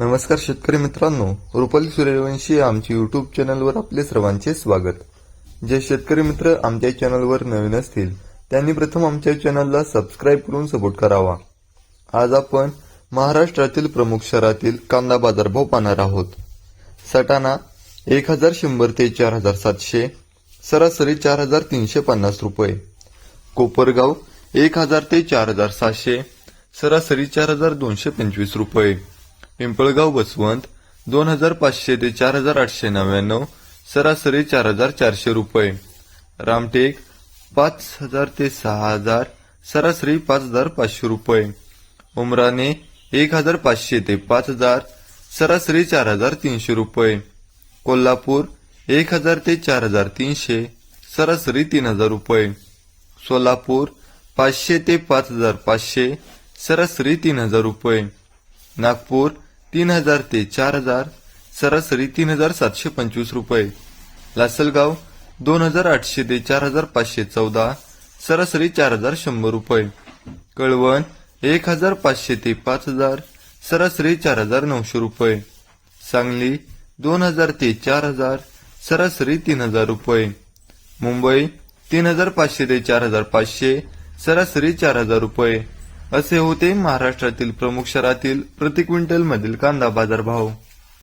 नमस्कार शेतकरी मित्रांनो रुपाली सूर्यवंशी आमच्या युट्यूब चॅनलवर आपले सर्वांचे स्वागत. जे शेतकरी मित्र आमच्या चॅनलवर नवीन असतील त्यांनी प्रथम आमच्या चॅनलला सबस्क्राईब करून सपोर्ट करावा. आज आपण महाराष्ट्रातील प्रमुख शहरातील कांदा बाजारभाव पाहणार आहोत. सटाणा एक हजार शंभर ते चार हजार सातशे सरासरी चार हजार तीनशे पन्नास रुपये. कोपरगाव एक हजार ते चार हजार सातशे सरासरी चार हजार दोनशे पंचवीस रुपये. पिंपळगाव बसवंत दोन हजार पाचशे ते चार हजार आठशे नव्याण्णव सरासरी चार हजार चारशे रुपये. रामटेक पाच हजार ते सहा हजार सरासरी पाच हजार पाचशे रुपये. उमराने एक हजार पाचशे ते पाच हजार सरासरी चार हजार तीनशे रुपये. कोल्हापूर एक हजार ते चार हजार तीनशे सरासरी तीन हजार रुपये. सोलापूर पाचशे ते पाच हजार पाचशे सरासरी तीन हजार रुपये. नागपूर तीन हजार ते चार हजार सरासरी तीन हजार सातशे पंचवीस रुपये. लासलगाव दोन हजार आठशे ते चार हजार पाचशे चौदा सरासरी चार हजार शंभर रुपये. कळवण एक हजार पाचशे ते पाच हजार सरासरी चार हजार नऊशे रुपये. सांगली दोन हजार ते चार हजार सरासरी तीन हजार रुपये. मुंबई तीन हजार पाचशे ते चार हजार पाचशे सरासरी चार हजार रुपये. असे होते महाराष्ट्रातील प्रमुख शहरातील प्रति क्विंटल मधील कांदा बाजार भाव